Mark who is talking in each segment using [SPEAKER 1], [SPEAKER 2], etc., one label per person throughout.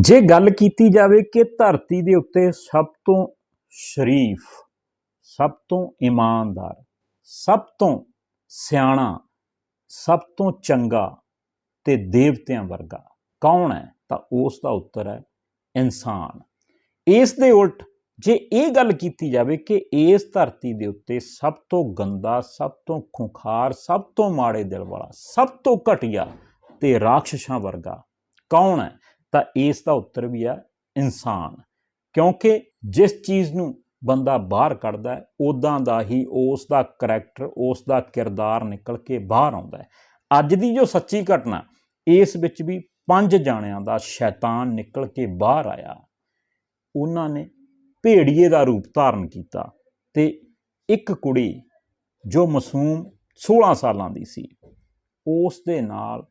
[SPEAKER 1] ਜੇ ਗੱਲ ਕੀਤੀ ਜਾਵੇ ਕਿ ਧਰਤੀ ਦੇ ਉੱਤੇ ਸਭ ਤੋਂ ਸ਼ਰੀਫ, ਸਭ ਤੋਂ ਇਮਾਨਦਾਰ, ਸਭ ਤੋਂ ਸਿਆਣਾ, ਸਭ ਤੋਂ ਚੰਗਾ ਤੇ ਦੇਵਤਿਆਂ ਵਰਗਾ ਕੌਣ ਹੈ, ਤਾਂ ਉਸ ਦਾ ਉੱਤਰ ਹੈ ਇਨਸਾਨ। ਇਸ ਦੇ ਉਲਟ ਜੇ ਇਹ ਗੱਲ ਕੀਤੀ ਜਾਵੇ ਕਿ ਇਸ ਧਰਤੀ ਦੇ ਉੱਤੇ ਸਭ ਤੋਂ ਗੰਦਾ, ਸਭ ਤੋਂ ਖੁੰਖਾਰ, ਸਭ ਤੋਂ ਮਾੜੇ ਦਿਲ ਵਾਲਾ, ਸਭ ਤੋਂ ਘਟੀਆ ਤੇ ਰਾਖਸ਼ਾਂ ਵਰਗਾ ਕੌਣ ਹੈ ਤਾਂ ਇਸ ਦਾ ਉੱਤਰ ਵੀ ਹੈ ਇਨਸਾਨ। ਕਿਉਂਕਿ ਜਿਸ ਚੀਜ਼ ਨੂੰ ਬੰਦਾ ਬਾਹਰ ਕੱਢਦਾ ਹੈ ਉਦਾਂ ਦਾ ਹੀ ਉਸ ਦਾ ਕਰੈਕਟਰ ਉਸ ਦਾ ਕਿਰਦਾਰ ਨਿਕਲ ਕੇ ਬਾਹਰ ਆਉਂਦਾ ਹੈ। ਅੱਜ ਦੀ ਜੋ ਸੱਚੀ ਘਟਨਾ, ਇਸ ਵਿੱਚ ਵੀ ਪੰਜ ਜਾਣਿਆਂ ਦਾ ਸ਼ੈਤਾਨ ਨਿਕਲ ਕੇ ਬਾਹਰ ਆਇਆ। ਉਹਨਾਂ ਨੇ ਭੇੜੀਏ ਦਾ ਰੂਪ ਧਾਰਨ ਕੀਤਾ ਤੇ ਇੱਕ ਕੁੜੀ ਜੋ ਮਾਸੂਮ 16 ਸਾਲਾਂ ਦੀ ਸੀ, ਉਸ ਦੇ ਨਾਲ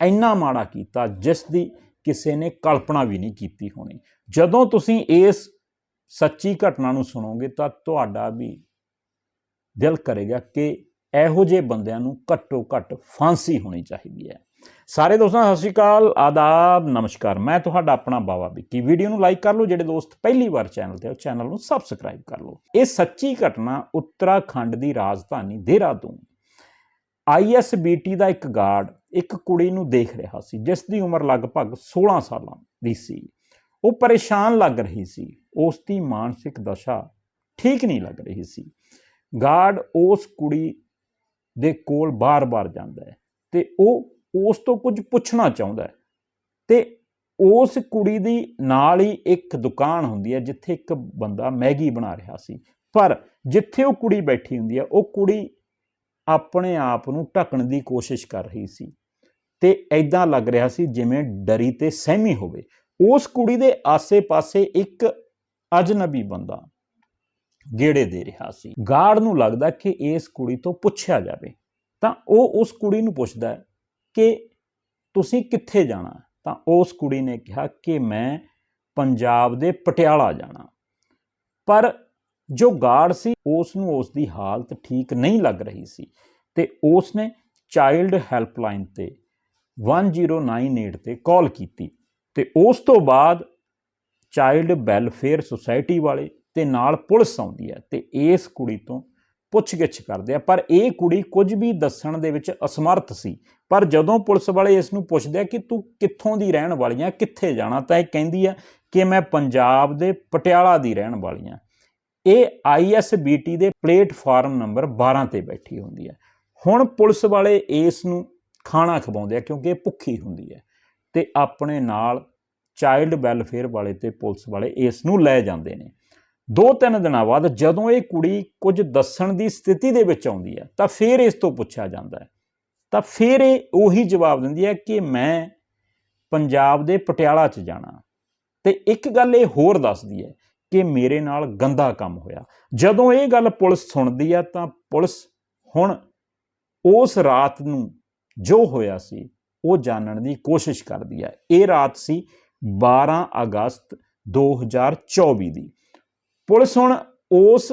[SPEAKER 1] ਇੰਨਾ ਮਾੜਾ ਕੀਤਾ ਜਿਸ ਦੀ ਕਿਸੇ ਨੇ ਕਲਪਨਾ ਵੀ ਨਹੀਂ ਕੀਤੀ ਹੋਣੀ। ਜਦੋਂ ਤੁਸੀਂ ਇਸ ਸੱਚੀ ਘਟਨਾ ਨੂੰ ਸੁਣੋਗੇ ਤਾਂ ਤੁਹਾਡਾ ਵੀ ਦਿਲ ਕਰੇਗਾ ਕਿ ਇਹੋ ਜਿਹੇ ਬੰਦਿਆਂ ਨੂੰ ਘੱਟੋ ਘੱਟ ਫਾਂਸੀ ਹੋਣੀ ਚਾਹੀਦੀ ਹੈ। ਸਾਰੇ ਦੋਸਤਾਂ, ਸਤਿ ਸ਼੍ਰੀ ਅਕਾਲ, ਆਦਾਬ, ਨਮਸਕਾਰ। ਮੈਂ ਤੁਹਾਡਾ ਆਪਣਾ ਬਾਵਾ ਵਿੱਕੀ। ਵੀਡੀਓ ਨੂੰ ਲਾਈਕ ਕਰ ਲਓ, ਜਿਹੜੇ ਦੋਸਤ ਪਹਿਲੀ ਵਾਰ ਚੈਨਲ ਤੇ ਉਹ ਚੈਨਲ ਨੂੰ ਸਬਸਕ੍ਰਾਈਬ ਕਰ ਲਓ। ਇਹ ਸੱਚੀ ਘਟਨਾ ਉੱਤਰਾਖੰਡ ਦੀ ਰਾਜਧਾਨੀ ਦੇਹਰਾਦੂਨ। ਆਈਐਸਬੀਟੀ ਦਾ ਇੱਕ ਗਾਰਡ ਇੱਕ ਕੁੜੀ ਨੂੰ ਦੇਖ ਰਿਹਾ ਸੀ, ਜਿਸ ਦੀ ਉਮਰ ਲਗਭਗ 16 ਸਾਲਾਂ ਦੀ ਸੀ। ਉਹ ਪਰੇਸ਼ਾਨ ਲੱਗ ਰਹੀ ਸੀ। ਉਸ ਦੀ ਮਾਨਸਿਕ ਦਸ਼ਾ ਠੀਕ ਨਹੀਂ ਲੱਗ ਰਹੀ ਸੀ। ਗਾਰਡ ਉਸ ਕੁੜੀ ਦੇ ਕੋਲ ਬਾਰ-ਬਾਰ ਜਾਂਦਾ ਹੈ ਤੇ ਉਹ ਉਸ ਤੋਂ ਕੁਝ ਪੁੱਛਣਾ ਚਾਹੁੰਦਾ ਹੈ। ਤੇ ਉਸ ਕੁੜੀ ਦੀ ਨਾਲ ਹੀ ਇੱਕ ਦੁਕਾਨ ਹੁੰਦੀ ਹੈ, ਜਿੱਥੇ ਇੱਕ ਬੰਦਾ ਮੈਗੀ ਬਣਾ ਰਿਹਾ ਸੀ। ਪਰ ਜਿੱਥੇ ਉਹ ਕੁੜੀ ਬੈਠੀ ਹੁੰਦੀ ਹੈ, ਉਹ ਕੁੜੀ ਆਪਣੇ ਆਪ ਨੂੰ ਢੱਕਣ ਦੀ ਕੋਸ਼ਿਸ਼ ਕਰ ਰਹੀ ਸੀ। ਤੇ ਐਦਾਂ ਲੱਗ ਰਿਹਾ ਸੀ ਜਿਵੇਂ ਡਰੀ ਤੇ ਸਹਿਮੀ ਹੋਵੇ। ਉਸ ਕੁੜੀ ਦੇ ਆਸੇ-ਪਾਸੇ ਇੱਕ ਅਜਨਬੀ ਬੰਦਾ ਗੇੜੇ ਦੇ ਰਿਹਾ ਸੀ। ਗਾਰਡ ਨੂੰ ਲੱਗਦਾ ਕਿ ਇਸ ਕੁੜੀ ਤੋਂ ਪੁੱਛਿਆ ਜਾਵੇ, ਤਾਂ ਉਹ ਉਸ ਕੁੜੀ ਨੂੰ ਪੁੱਛਦਾ ਹੈ ਕਿ ਤੁਸੀਂ ਕਿੱਥੇ ਜਾਣਾ? ਤਾਂ ਉਸ ਕੁੜੀ ਨੇ ਕਿਹਾ ਕਿ ਮੈਂ ਪੰਜਾਬ ਦੇ ਪਟਿਆਲਾ ਜਾਣਾ। ਪਰ ਜੋ ਗਾਰਡ ਸੀ, ਉਸ ਨੂੰ ਉਸ ਦੀ ਹਾਲਤ ਠੀਕ ਨਹੀਂ ਲੱਗ ਰਹੀ ਸੀ ਤੇ ਉਸ ਨੇ ਚਾਈਲਡ ਹੈਲਪਲਾਈਨ ਤੇ 1098 ਤੇ ਕਾਲ ਕੀਤੀ ਤੇ ਉਸ ਤੋਂ ਬਾਅਦ ਚਾਈਲਡ ਵੈਲਫੇਅਰ ਸੁਸਾਇਟੀ ਵਾਲੇ ਤੇ ਨਾਲ ਪੁਲਿਸ ਆਉਂਦੀ ਹੈ ਤੇ ਇਸ ਕੁੜੀ ਤੋਂ ਪੁੱਛਗਿੱਛ ਕਰਦੇ ਆ। ਪਰ ਇਹ ਕੁੜੀ ਕੁਝ ਵੀ ਦੱਸਣ ਦੇ ਵਿੱਚ ਅਸਮਰਥ ਸੀ। ਪਰ ਜਦੋਂ ਪੁਲਿਸ ਵਾਲੇ ਇਸ ਨੂੰ ਪੁੱਛਦੇ ਆ ਕਿ ਤੂੰ ਕਿੱਥੋਂ ਦੀ ਰਹਿਣ ਵਾਲੀ ਆ, ਕਿੱਥੇ ਜਾਣਾ, ਤਾਂ ਇਹ ਕਹਿੰਦੀ ਆ ਕਿ ਮੈਂ ਪੰਜਾਬ ਦੇ ਪਟਿਆਲਾ ਦੀ ਰਹਿਣ ਵਾਲੀ ਆ। ਇਹ ਆਈਐਸਬੀਟੀ ਦੇ ਪਲੇਟਫਾਰਮ ਨੰਬਰ 12 ਤੇ ਬੈਠੀ ਹੁੰਦੀ ਹੈ ਹੁਣ ਪੁਲਿਸ ਵਾਲੇ ਇਸ ਨੂੰ ਖਾਣਾ ਖਵਾਉਂਦੇ ਆ ਕਿਉਂਕਿ ਇਹ ਭੁੱਖੀ ਹੁੰਦੀ ਹੈ ਤੇ ਆਪਣੇ ਨਾਲ ਚਾਈਲਡ ਵੈਲਫੇਅਰ ਵਾਲੇ ਤੇ ਪੁਲਿਸ ਵਾਲੇ ਇਸ ਨੂੰ ਲੈ ਜਾਂਦੇ ਨੇ। ਦੋ ਤਿੰਨ ਦਿਨਾਂ ਬਾਅਦ ਜਦੋਂ ਇਹ ਕੁੜੀ ਕੁਝ ਦੱਸਣ ਦੀ ਸਥਿਤੀ ਦੇ ਵਿੱਚ ਆਉਂਦੀ ਹੈ ਤਾਂ ਫਿਰ ਇਸ ਤੋਂ ਪੁੱਛਿਆ ਜਾਂਦਾ ਹੈ। ਤਾਂ ਫਿਰ ਇਹ ਉਹੀ ਜਵਾਬ ਦਿੰਦੀ ਹੈ ਕਿ ਮੈਂ ਪੰਜਾਬ ਦੇ ਪਟਿਆਲਾ 'ਚ ਜਾਣਾ। ਤੇ ਇੱਕ ਗੱਲ ਇਹ ਹੋਰ ਦੱਸਦੀ ਹੈ ਕਿ ਮੇਰੇ ਨਾਲ ਗੰਦਾ ਕੰਮ ਹੋਇਆ। ਜਦੋਂ ਇਹ ਗੱਲ ਪੁਲਿਸ ਸੁਣਦੀ ਆ ਤਾਂ ਪੁਲਿਸ ਹੁਣ ਉਸ ਰਾਤ ਨੂੰ ਜੋ ਹੋਇਆ ਸੀ, ਉਹ ਜਾਣਨ ਦੀ ਕੋਸ਼ਿਸ਼ ਕਰਦੀ ਹੈ। ਇਹ ਰਾਤ ਸੀ 12 ਅਗਸਤ 2024 ਦੀ। ਪੁਲਿਸ ਹੁਣ ਉਸ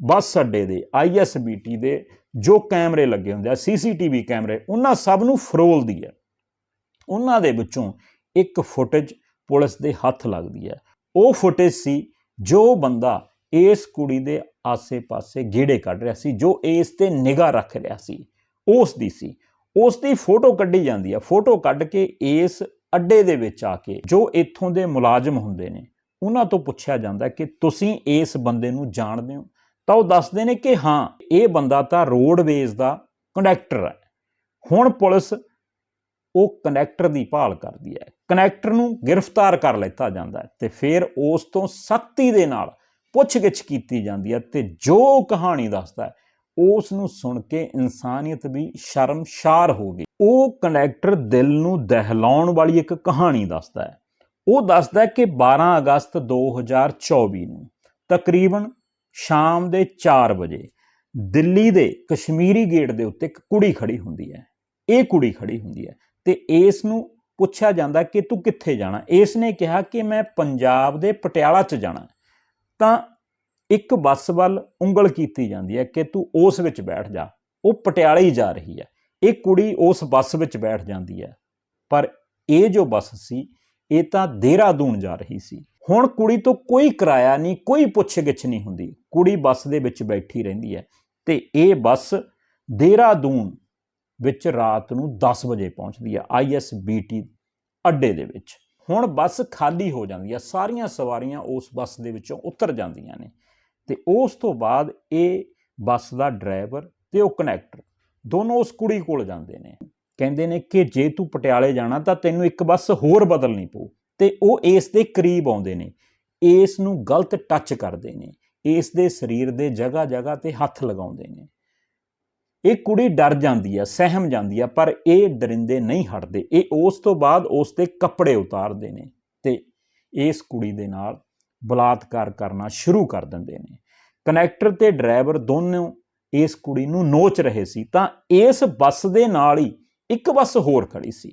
[SPEAKER 1] ਬੱਸ ਅੱਡੇ ਦੇ ਆਈਐਸਬੀਟੀ ਦੇ ਜੋ ਕੈਮਰੇ ਲੱਗੇ ਹੁੰਦੇ ਆ ਸੀਸੀਟੀਵੀ ਕੈਮਰੇ, ਉਹਨਾਂ ਸਭ ਨੂੰ ਫਰੋਲਦੀ ਹੈ। ਉਹਨਾਂ ਦੇ ਵਿੱਚੋਂ ਇੱਕ ਫੁਟੇਜ ਪੁਲਿਸ ਦੇ ਹੱਥ ਲੱਗਦੀ ਹੈ। ਉਹ ਫੁਟੇਜ ਸੀ ਜੋ ਬੰਦਾ ਇਸ ਕੁੜੀ ਦੇ ਆਸੇ-ਪਾਸੇ ਗੇੜੇ ਕੱਢ ਰਿਹਾ ਸੀ, ਜੋ ਇਸ ਤੇ ਨਿਗਾਹ ਰੱਖ ਰਿਹਾ ਸੀ। ਉਸ ਦੀ ਸੀ। ਉਸ ਦੀ ਫੋਟੋ ਕੱਢੀ ਜਾਂਦੀ ਹੈ ਫੋਟੋ ਕੱਢ ਕੇ ਇਸ ਅੱਡੇ ਦੇ ਵਿੱਚ ਆ ਕੇ ਜੋ ਇੱਥੋਂ ਦੇ ਮੁਲਾਜ਼ਮ ਹੁੰਦੇ ਨੇ, ਉਹਨਾਂ ਤੋਂ ਪੁੱਛਿਆ ਜਾਂਦਾ ਕਿ ਤੁਸੀਂ ਇਸ ਬੰਦੇ ਨੂੰ ਜਾਣਦੇ ਹੋ? ਤਾਂ ਉਹ ਦੱਸਦੇ ਨੇ ਕਿ ਹਾਂ, ਇਹ ਬੰਦਾ ਤਾਂ ਰੋਡਵੇਜ਼ ਦਾ ਕੰਡਕਟਰ ਹੈ। ਹੁਣ ਪੁਲਿਸ ਉਹ ਕਨੈਕਟਰ ਦੀ ਭਾਲ ਕਰਦੀ ਹੈ। ਕਨੈਕਟਰ ਨੂੰ ਗ੍ਰਿਫਤਾਰ ਕਰ ਲਿੱਤਾ ਜਾਂਦਾ ਹੈ ਤੇ ਫਿਰ ਉਸ ਤੋਂ ਸਖਤੀ ਦੇ ਨਾਲ ਪੁੱਛਗਿੱਛ ਕੀਤੀ ਜਾਂਦੀ ਹੈ ਤੇ ਜੋ ਕਹਾਣੀ ਦੱਸਦਾ ਹੈ ਉਸ ਨੂੰ ਸੁਣ ਕੇ ਇਨਸਾਨੀਅਤ ਵੀ ਸ਼ਰਮਸ਼ਾਰ ਹੋ ਗਈ। ਉਹ ਕਨੈਕਟਰ ਦਿਲ ਨੂੰ ਦਹਿਲਾਉਣ ਵਾਲੀ ਇੱਕ ਕਹਾਣੀ ਦੱਸਦਾ ਹੈ। ਉਹ ਦੱਸਦਾ ਹੈ ਕਿ 12 ਅਗਸਤ 2024 ਨੂੰ ਤਕਰੀਬਨ ਸ਼ਾਮ ਦੇ 4 ਵਜੇ ਦਿੱਲੀ ਦੇ ਕਸ਼ਮੀਰੀ ਗੇਟ ਦੇ ਉੱਤੇ ਇੱਕ ਕੁੜੀ ਖੜੀ ਹੁੰਦੀ ਹੈ। ਇਹ ਕੁੜੀ ਖੜੀ ਹੁੰਦੀ ਹੈ ਤੇ ਇਸ ਨੂੰ ਪੁੱਛਿਆ ਜਾਂਦਾ ਕਿ ਤੂੰ ਕਿੱਥੇ ਜਾਣਾ? ਇਸ ਨੇ ਕਿਹਾ ਕਿ ਮੈਂ ਪੰਜਾਬ ਦੇ ਪਟਿਆਲਾ 'ਚ ਜਾਣਾ। ਤਾਂ ਇੱਕ ਬੱਸ ਵੱਲ ਉਂਗਲ ਕੀਤੀ ਜਾਂਦੀ ਹੈ ਕਿ ਤੂੰ ਉਸ ਵਿੱਚ ਬੈਠ ਜਾ। ਉਹ ਪਟਿਆਲੇ ਹੀ ਜਾ ਰਹੀ ਹੈ। ਇਹ ਕੁੜੀ ਉਸ ਬੱਸ ਵਿੱਚ ਬੈਠ ਜਾਂਦੀ ਹੈ। ਪਰ ਇਹ ਜੋ ਬੱਸ ਸੀ, ਇਹ ਤਾਂ ਦੇਹਰਾਦੂਨ ਜਾ ਰਹੀ ਸੀ। ਹੁਣ ਕੁੜੀ ਤੋਂ ਕੋਈ ਕਿਰਾਇਆ ਨਹੀਂ, ਕੋਈ ਪੁੱਛ-ਗਿੱਛ ਨਹੀਂ ਹੁੰਦੀ। ਕੁੜੀ ਬੱਸ ਦੇ ਵਿੱਚ ਬੈਠੀ ਰਹਿੰਦੀ ਹੈ ਤੇ ਇਹ ਬੱਸ ਦੇਹਰਾਦੂਨ ਵਿੱਚ ਰਾਤ ਨੂੰ 10 ਵਜੇ ਪਹੁੰਚਦੀ ਹੈ ਆਈਐਸਬੀਟੀ ਅੱਡੇ ਦੇ ਵਿੱਚ। ਹੁਣ ਬੱਸ ਖਾਲੀ ਹੋ ਜਾਂਦੀ ਹੈ। ਸਾਰੀਆਂ ਸਵਾਰੀਆਂ ਉਸ ਬੱਸ ਦੇ ਵਿੱਚੋਂ ਉਤਰ ਜਾਂਦੀਆਂ ਨੇ। ਤੇ ਉਸ ਤੋਂ ਬਾਅਦ ਇਹ ਬੱਸ ਦਾ ਡਰਾਈਵਰ ਤੇ ਉਹ ਕਨੈਕਟਰ ਦੋਨੋਂ ਉਸ ਕੁੜੀ ਕੋਲ ਜਾਂਦੇ ਨੇ। ਕਹਿੰਦੇ ਨੇ ਕਿ ਜੇ ਤੂੰ ਪਟਿਆਲੇ ਜਾਣਾ ਤਾਂ ਤੈਨੂੰ ਇੱਕ ਬੱਸ ਹੋਰ ਬਦਲਣੀ ਪਊ। ਤੇ ਉਹ ਇਸ ਦੇ ਕਰੀਬ ਆਉਂਦੇ ਨੇ। ਇਸ ਨੂੰ ਗਲਤ ਟੱਚ ਕਰਦੇ ਨੇ। ਇਸ ਦੇ ਸਰੀਰ ਦੇ ਜਗ੍ਹਾ ਜਗ੍ਹਾ ਤੇ ਹੱਥ ਲਗਾਉਂਦੇ ਨੇ। ਇਹ ਕੁੜੀ ਡਰ ਜਾਂਦੀ ਹੈ ਸਹਿਮ ਜਾਂਦੀ ਹੈ ਪਰ ਇਹ ਦਰਿੰਦੇ ਨਹੀਂ ਹਟਦੇ। ਇਹ ਉਸ ਤੋਂ ਬਾਅਦ ਉਸ 'ਤੇ ਕੱਪੜੇ ਉਤਾਰਦੇ ਨੇ ਤੇ ਇਸ ਕੁੜੀ ਦੇ ਨਾਲ ਬਲਾਤਕਾਰ ਕਰਨਾ ਸ਼ੁਰੂ ਕਰ ਦਿੰਦੇ ਨੇ। ਕਨੈਕਟਰ ਤੇ ਡਰਾਈਵਰ ਦੋਨੋਂ ਇਸ ਕੁੜੀ ਨੂੰ ਨੋਚ ਰਹੇ ਸੀ ਤਾਂ ਇਸ ਬੱਸ ਦੇ ਨਾਲ ਹੀ ਇੱਕ ਬੱਸ ਹੋਰ ਖੜੀ ਸੀ,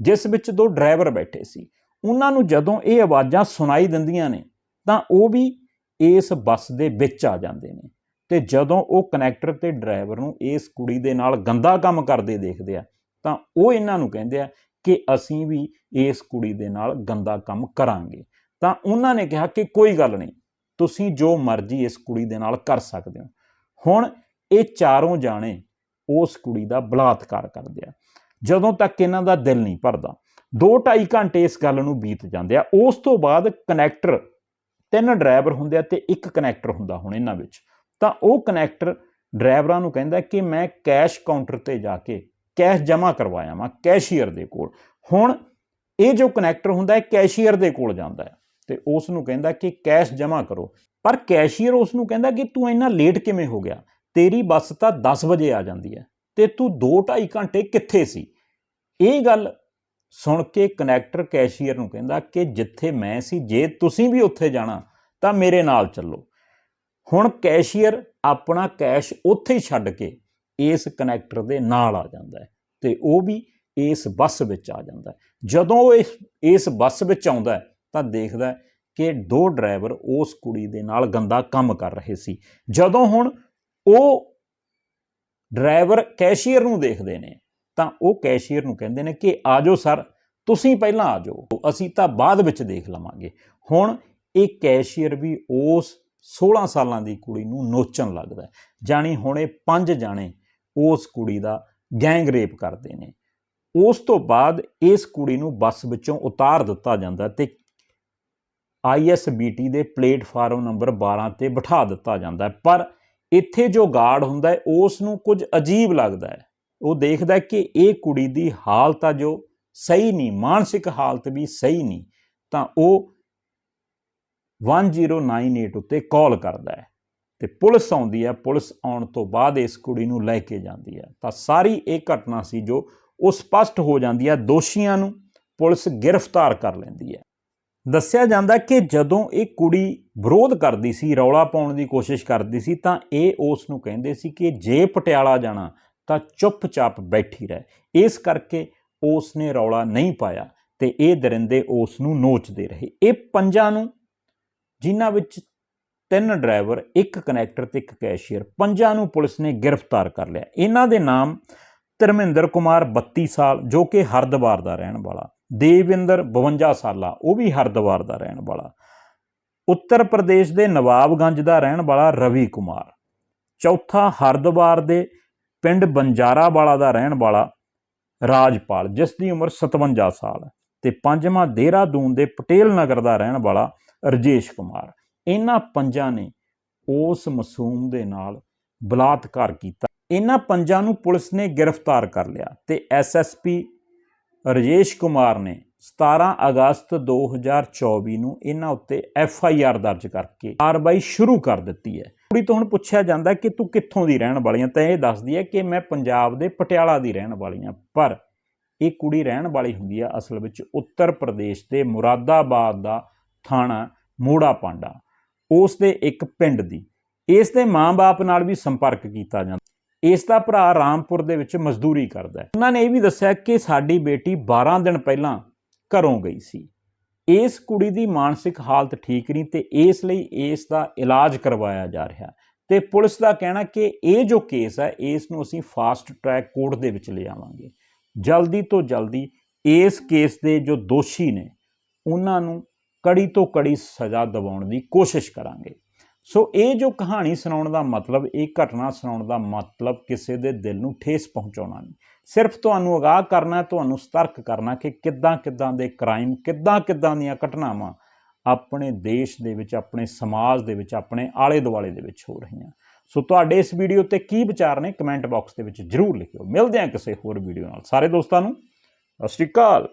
[SPEAKER 1] ਜਿਸ ਵਿੱਚ ਦੋ ਡਰਾਈਵਰ ਬੈਠੇ ਸੀ। ਉਹਨਾਂ ਨੂੰ ਜਦੋਂ ਇਹ ਆਵਾਜ਼ਾਂ ਸੁਣਾਈ ਦਿੰਦੀਆਂ ਨੇ ਤਾਂ ਉਹ ਵੀ ਇਸ ਬੱਸ ਦੇ ਵਿੱਚ ਆ ਜਾਂਦੇ ਨੇ ਤੇ ਜਦੋਂ ਉਹ ਕਨੈਕਟਰ ਤੇ ਡਰਾਈਵਰ ਨੂੰ ਇਸ ਕੁੜੀ ਦੇ ਨਾਲ ਗੰਦਾ ਕੰਮ ਕਰਦੇ ਦੇਖਦੇ ਆ ਤਾਂ ਉਹ ਇਹਨਾਂ ਨੂੰ ਕਹਿੰਦੇ ਆ ਕਿ ਅਸੀਂ ਵੀ ਇਸ ਕੁੜੀ ਦੇ ਨਾਲ ਗੰਦਾ ਕੰਮ ਕਰਾਂਗੇ। ਤਾਂ ਉਹਨਾਂ ਨੇ ਕਿਹਾ ਕਿ ਕੋਈ ਗੱਲ ਨਹੀਂ, ਤੁਸੀਂ ਜੋ ਮਰਜ਼ੀ ਇਸ ਕੁੜੀ ਦੇ ਨਾਲ ਕਰ ਸਕਦੇ ਹੋ। ਹੁਣ ਇਹ ਚਾਰੋਂ ਜਾਣੇ ਉਸ ਕੁੜੀ ਦਾ ਬਲਾਤਕਾਰ ਕਰਦੇ ਆ। ਜਦੋਂ ਤੱਕ ਇਹਨਾਂ ਦਾ ਦਿਲ ਨਹੀਂ ਭਰਦਾ 2.5 ਘੰਟੇ ਇਸ ਗੱਲ ਨੂੰ ਬੀਤ ਜਾਂਦੇ ਆ। ਉਸ ਤੋਂ ਬਾਅਦ ਕਨੈਕਟਰ ਤਿੰਨ ਡਰਾਈਵਰ ਹੁੰਦੇ ਆ ਤੇ ਇੱਕ ਕਨੈਕਟਰ ਹੁੰਦਾ ਹੁਣ ਇਹਨਾਂ ਵਿੱਚ। ਤਾਂ ਉਹ ਕਨੈਕਟਰ ਡਰਾਈਵਰਾਂ ਨੂੰ ਕਹਿੰਦਾ ਕਿ ਮੈਂ ਕੈਸ਼ ਕਾਊਂਟਰ ਤੇ ਜਾ ਕੇ ਕੈਸ਼ ਜਮ੍ਹਾਂ ਕਰਵਾਇਆ ਵਾਂ ਕੈਸ਼ੀਅਰ ਦੇ ਕੋਲ। ਹੁਣ ਇਹ ਜੋ ਕਨੈਕਟਰ ਹੁੰਦਾ ਹੈ ਕੈਸ਼ੀਅਰ ਦੇ ਕੋਲ ਜਾਂਦਾ ਹੈ। ਤੇ ਉਸ ਨੂੰ ਕਹਿੰਦਾ ਕਿ ਕੈਸ਼ ਜਮ੍ਹਾਂ ਕਰੋ। ਪਰ ਕੈਸ਼ੀਅਰ ਉਸ ਨੂੰ ਕਹਿੰਦਾ ਕਿ ਤੂੰ ਇੰਨਾ ਲੇਟ ਕਿਵੇਂ ਹੋ ਗਿਆ? ਤੇਰੀ ਬੱਸ ਤਾਂ 10 ਵਜੇ ਆ ਜਾਂਦੀ ਹੈ ਤੇ ਤੂੰ 2.5 ਘੰਟੇ ਕਿੱਥੇ ਸੀ? ਇਹ ਗੱਲ ਸੁਣ ਕੇ ਕਨੈਕਟਰ ਕੈਸ਼ੀਅਰ ਨੂੰ ਕਹਿੰਦਾ ਕਿ ਜਿੱਥੇ ਮੈਂ ਸੀ, ਜੇ ਤੁਸੀਂ ਵੀ ਉੱਥੇ ਜਾਣਾ, ਤਾਂ ਮੇਰੇ ਨਾਲ ਚੱਲੋ। ਹੁਣ ਕੈਸ਼ੀਅਰ ਆਪਣਾ ਕੈਸ਼ ਉੱਥੇ ਹੀ ਛੱਡ ਕੇ ਇਸ ਕਨੈਕਟਰ ਦੇ ਨਾਲ ਆ ਜਾਂਦਾ ਹੈ ਤੇ ਉਹ ਵੀ ਇਸ ਬੱਸ ਵਿੱਚ ਆ ਜਾਂਦਾ ਹੈ। ਜਦੋਂ ਉਹ ਇਸ ਬੱਸ ਵਿੱਚ ਆਉਂਦਾ ਹੈ ਤਾਂ ਦੇਖਦਾ ਕਿ ਦੋ ਡਰਾਈਵਰ ਉਸ ਕੁੜੀ ਦੇ ਨਾਲ ਗੰਦਾ ਕੰਮ ਕਰ ਰਹੇ ਸੀ ਜਦੋਂ ਹੁਣ ਉਹ ਡਰਾਈਵਰ ਕੈਸ਼ੀਅਰ ਨੂੰ ਦੇਖਦੇ ਨੇ, ਤਾਂ ਉਹ ਕੈਸ਼ੀਅਰ ਨੂੰ ਕਹਿੰਦੇ ਨੇ ਕਿ ਆਜੋ ਸਰ, ਤੁਸੀਂ ਪਹਿਲਾਂ ਆਜੋ ਅਸੀਂ ਤਾਂ ਬਾਅਦ ਵਿੱਚ ਦੇਖ ਲਵਾਂਗੇ ਹੁਣ ਇਹ ਕੈਸ਼ੀਅਰ ਵੀ ਉਸ 16 ਸਾਲਾਂ ਦੀ ਕੁੜੀ ਨੂੰ ਨੋਚਣ ਲੱਗਦਾ ਹੈ। ਜਾਣੀ ਹੁਣ ਇਹ ਪੰਜ ਜਾਣੇ ਉਸ ਕੁੜੀ ਦਾ ਗੈਂਗ ਰੇਪ ਕਰਦੇ ਨੇ ਉਸ ਤੋਂ ਬਾਅਦ ਇਸ ਕੁੜੀ ਨੂੰ ਬੱਸ ਵਿੱਚੋਂ ਉਤਾਰ ਦਿੱਤਾ ਜਾਂਦਾ ਤੇ ਆਈਐਸਬੀਟੀ ਦੇ ਪਲੇਟਫਾਰਮ ਨੰਬਰ 12 ਤੇ ਬਿਠਾ ਦਿੱਤਾ ਜਾਂਦਾ ਪਰ ਇੱਥੇ ਜੋ ਗਾਰਡ ਹੁੰਦਾ ਹੈ ਉਸ ਨੂੰ ਕੁਝ ਅਜੀਬ ਲੱਗਦਾ ਹੈ। ਉਹ ਦੇਖਦਾ ਕਿ ਇਹ ਕੁੜੀ ਦੀ ਹਾਲਤ ਆ ਜੋ ਸਹੀ ਨਹੀਂ, ਮਾਨਸਿਕ ਹਾਲਤ ਵੀ ਸਹੀ ਨਹੀਂ, ਤਾਂ ਉਹ 1098 ਉੱਤੇ ਕਾਲ ਕਰਦਾ ਹੈ ਤੇ ਪੁਲਿਸ ਆਉਂਦੀ ਹੈ। ਪੁਲਿਸ ਆਉਣ ਤੋਂ ਬਾਅਦ ਇਸ ਕੁੜੀ ਨੂੰ ਲੈ ਕੇ ਜਾਂਦੀ ਹੈ। ਤਾਂ ਸਾਰੀ ਇਹ ਘਟਨਾ ਸੀ ਜੋ ਉਹ ਸਪਸ਼ਟ ਹੋ ਜਾਂਦੀ ਹੈ ਦੋਸ਼ੀਆਂ ਨੂੰ। ਪੁਲਿਸ ਗ੍ਰਿਫਤਾਰ ਕਰ ਲੈਂਦੀ ਹੈ। ਦੱਸਿਆ ਜਾਂਦਾ ਕਿ ਜਦੋਂ ਇਹ ਕੁੜੀ ਵਿਰੋਧ ਕਰਦੀ ਸੀ, ਰੌਲਾ ਪਾਉਣ ਦੀ ਕੋਸ਼ਿਸ਼ ਕਰਦੀ ਸੀ, ਤਾਂ ਇਹ ਉਸ ਨੂੰ ਕਹਿੰਦੇ ਸੀ ਕਿ ਜੇ ਪਟਿਆਲਾ ਜਾਣਾ, ਤਾਂ ਚੁੱਪਚਾਪ ਬੈਠੀ ਰਹਿ। ਇਸ ਕਰਕੇ ਉਸ ਨੇ ਰੌਲਾ ਨਹੀਂ ਪਾਇਆ ਤੇ ਇਹ ਦਰਿੰਦੇ ਉਸ ਨੂੰ ਨੋਚਦੇ ਰਹੇ। ਇਹ ਪੰਜਾਂ ਨੂੰ, ਜਿਨ੍ਹਾਂ ਵਿੱਚ ਤਿੰਨ ਡਰਾਈਵਰ, ਇੱਕ ਕਨੈਕਟਰ ਤੇ ਇੱਕ ਕੈਸ਼ੀਅਰ, ਪੰਜਾਂ ਨੂੰ ਪੁਲਿਸ ਨੇ ਗ੍ਰਿਫਤਾਰ ਕਰ ਲਿਆ। ਇਹਨਾਂ ਦੇ ਨਾਮ ਧਰਮਿੰਦਰ ਕੁਮਾਰ 32 ਸਾਲ, ਜੋ ਕਿ ਹਰਦੁਆਰ ਦਾ ਰਹਿਣ ਵਾਲਾ ਦੇਵਿੰਦਰ 52 ਸਾਲਾ, ਉਹ ਵੀ ਹਰਦੁਆਰ ਦਾ ਰਹਿਣ ਵਾਲਾ। ਉੱਤਰ ਪ੍ਰਦੇਸ਼ ਦੇ ਨਵਾਬਗੰਜ ਦਾ ਰਹਿਣ ਵਾਲਾ ਰਵੀ ਕੁਮਾਰ। ਚੌਥਾ ਹਰਦੁਆਰ ਦੇ ਪਿੰਡ ਬੰਜਾਰਾ ਵਾਲਾ ਦਾ ਰਹਿਣ ਵਾਲਾ ਰਾਜਪਾਲ, ਜਿਸ ਦੀ ਉਮਰ 57 ਸਾਲ ਹੈ। ਤੇ ਪੰਜਵਾਂ ਦੇਹਰਾਦੂਨ ਦੇ ਪਟੇਲ ਨਗਰ ਦਾ ਰਹਿਣ ਵਾਲਾ ਰਜੇਸ਼ ਕੁਮਾਰ। ਇਹਨਾਂ ਪੰਜਾਂ ਨੇ ਉਸ ਮਾਸੂਮ ਦੇ ਨਾਲ ਬਲਾਤਕਾਰ ਕੀਤਾ। ਇਹਨਾਂ ਪੰਜਾਂ ਨੂੰ ਪੁਲਿਸ ਨੇ ਗ੍ਰਿਫਤਾਰ ਕਰ ਲਿਆ ਤੇ ਐਸਐਸਪੀ ਰਜੇਸ਼ ਕੁਮਾਰ ਨੇ 17 ਅਗਸਤ 2024 ਨੂੰ ਇਹਨਾਂ ਉੱਤੇ ਐਫ ਆਈ ਆਰ ਦਰਜ ਕਰਕੇ ਕਾਰਵਾਈ ਸ਼ੁਰੂ ਕਰ ਦਿੱਤੀ ਹੈ। ਕੁੜੀ ਤੋਂ ਹੁਣ ਪੁੱਛਿਆ ਜਾਂਦਾ ਕਿ ਤੂੰ ਕਿੱਥੋਂ ਦੀ ਰਹਿਣ ਵਾਲੀ ਹੈ ਤਾਂ ਇਹ ਦੱਸਦੀ ਹੈ ਕਿ ਮੈਂ ਪੰਜਾਬ ਦੇ ਪਟਿਆਲਾ ਦੀ ਰਹਿਣ ਵਾਲੀ ਹਾਂ ਪਰ ਇਹ ਕੁੜੀ ਰਹਿਣ ਵਾਲੀ ਹੁੰਦੀ ਹੈ ਅਸਲ ਵਿੱਚ ਉੱਤਰ ਪ੍ਰਦੇਸ਼ ਦੇ ਮੁਰਾਦਾਬਾਦ ਦਾ ਥਾਣਾ ਮੋੜਾ ਪਾਂਡਾ, ਉਸ ਦੇ ਇੱਕ ਪਿੰਡ ਦੀ। ਇਸ ਦੇ ਮਾਂ-ਬਾਪ ਨਾਲ ਵੀ ਸੰਪਰਕ ਕੀਤਾ ਜਾਂਦਾ। ਇਸ ਦਾ ਭਰਾ ਰਾਮਪੁਰ ਦੇ ਵਿੱਚ ਮਜ਼ਦੂਰੀ ਕਰਦਾ ਹੈ। ਉਹਨਾਂ ਨੇ ਇਹ ਵੀ ਦੱਸਿਆ ਕਿ ਸਾਡੀ ਬੇਟੀ 12 ਦਿਨ ਪਹਿਲਾਂ ਘਰੋਂ ਗਈ ਸੀ। ਇਸ ਕੁੜੀ ਦੀ ਮਾਨਸਿਕ ਹਾਲਤ ਠੀਕ ਨਹੀਂ ਤੇ ਇਸ ਲਈ ਇਸ ਦਾ ਇਲਾਜ ਕਰਵਾਇਆ ਜਾ ਰਿਹਾ। ਤੇ ਪੁਲਿਸ ਦਾ ਕਹਿਣਾ ਕਿ ਇਹ ਜੋ ਕੇਸ ਹੈ, ਇਸ ਨੂੰ ਅਸੀਂ ਫਾਸਟ ਟਰੈਕ ਕੋਰਟ ਦੇ ਵਿੱਚ ਲਿਆਵਾਂਗੇ ਜਲਦੀ ਤੋਂ ਜਲਦੀ ਇਸ ਕੇਸ ਦੇ ਜੋ ਦੋਸ਼ੀ ਨੇ, ਉਹਨਾਂ ਨੂੰ ਕੜੀ ਤੋਂ ਕੜੀ ਸਜ਼ਾ ਦਿਵਾਉਣ ਦੀ ਕੋਸ਼ਿਸ਼ ਕਰਾਂਗੇ। ਸੋ ਇਹ ਜੋ ਕਹਾਣੀ ਸੁਣਾਉਣ ਦਾ ਮਤਲਬ, ਇਹ ਘਟਨਾ ਸੁਣਾਉਣ ਦਾ ਮਤਲਬ ਕਿਸੇ ਦੇ ਦਿਲ ਨੂੰ ਠੇਸ ਪਹੁੰਚਾਉਣਾ ਨਹੀਂ। ਸਿਰਫ ਤੁਹਾਨੂੰ ਅਗਾਹ ਕਰਨਾ, ਤੁਹਾਨੂੰ ਸਤਰਕ ਕਰਨਾ ਕਿ ਕਿੱਦਾਂ ਕਿੱਦਾਂ ਦੇ ਕ੍ਰਾਈਮ, ਕਿੱਦਾਂ ਕਿੱਦਾਂ ਦੀਆਂ ਘਟਨਾਵਾਂ ਆਪਣੇ ਦੇਸ਼ ਦੇ ਵਿੱਚ, ਆਪਣੇ ਸਮਾਜ ਦੇ ਵਿੱਚ, ਆਪਣੇ ਆਲੇ ਦੁਆਲੇ ਦੇ ਵਿੱਚ ਹੋ ਰਹੀਆਂ। ਸੋ ਤੁਹਾਡੇ ਇਸ ਵੀਡੀਓ ਤੇ ਕੀ ਵਿਚਾਰ ਨੇ, ਕਮੈਂਟ ਬਾਕਸ ਦੇ ਵਿੱਚ ਜਰੂਰ ਲਿਖਿਓ। ਮਿਲਦੇ ਹਾਂ ਕਿਸੇ ਹੋਰ ਵੀਡੀਓ ਨਾਲ। ਸਾਰੇ ਦੋਸਤਾਂ ਨੂੰ, ਸਤਿ ਸ਼੍ਰੀ ਅਕਾਲ।